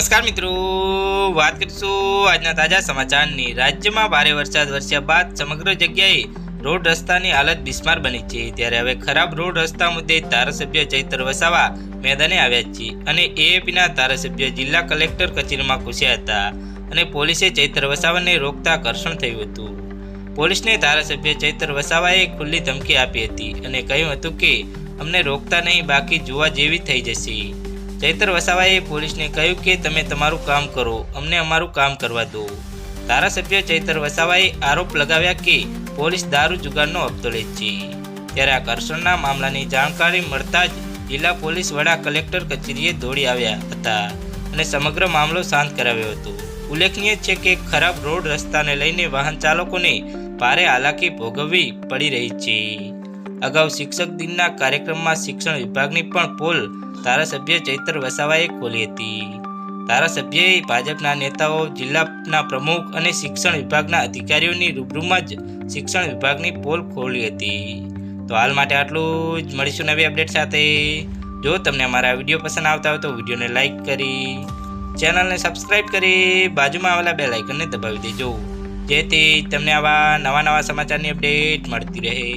નમસ્કાર મિત્રો. વાત કરીશું આજના તાજા સમાચારની. રાજ્યમાં ભારે વરસાદ વરસ્યા બાદ સમગ્ર જગ્યાએ રોડ રસ્તાની હાલત બિસ્માર બની છે. ત્યારે હવે ખરાબ રોડ રસ્તા મુદ્દે ધારાસભ્ય ચૈતર વસાવા મેદાને આવ્યા છે અને એએપીના ધારાસભ્ય જિલ્લા કલેક્ટર કચેરીમાં ઘૂસ્યા હતા અને પોલીસે ચૈતર વસાવાને રોકતા ઘર્ષણ થયું હતું. પોલીસને ધારાસભ્ય ચૈતર વસાવાએ ખુલ્લી ધમકી આપી હતી અને કહ્યું હતું કે, અમને રોકતા નહીં, બાકી જોવા જેવી થઈ જશે. ચૈતર વસાવાએ પોલીસને કહ્યું કે તમે તમારું કામ કરો, અમને અમારું કામ કરવા દો. ધારાસભ્ય ચૈતર વસાવાએ આરોપ લગાવ્યા કે પોલીસ દારૂ જુગારનો હપ્તો લે છે. ત્યારે આ ઘર્ષણના મામલાની જાણકારી મળતા જ જિલ્લા પોલીસ વડા કલેક્ટર કચેરીએ દોડી આવ્યા હતા અને સમગ્ર મામલો શાંત કરાવ્યો હતો. ઉલ્લેખનીય છે કે ખરાબ રોડ રસ્તાને લઈને વાહન ચાલકોને ભારે હાલાકી ભોગવવી પડી રહી છે. અગાઉ શિક્ષક દિનના કાર્યક્રમમાં શિક્ષણ વિભાગની પણ પોલ ધારાસભ્ય ચૈતર વસાવાએ ખોલી હતી. ધારાસભ્યએ ભાજપના નેતાઓ, જિલ્લાના પ્રમુખ અને શિક્ષણ વિભાગના અધિકારીઓની રૂબરૂમાં જ શિક્ષણ વિભાગની પોલ ખોલી હતી. તો હાલ માટે આટલું જ. મળીશું નવી અપડેટ સાથે. જો તમને અમારા વીડિયો પસંદ આવતા હોય તો વિડીયોને લાઇક કરી, ચેનલને સબસ્ક્રાઈબ કરી, બાજુમાં આવેલા બે લાઇકનને દબાવી દેજો. જેથી તમને આવા નવા નવા સમાચારની અપડેટ મળતી રહે.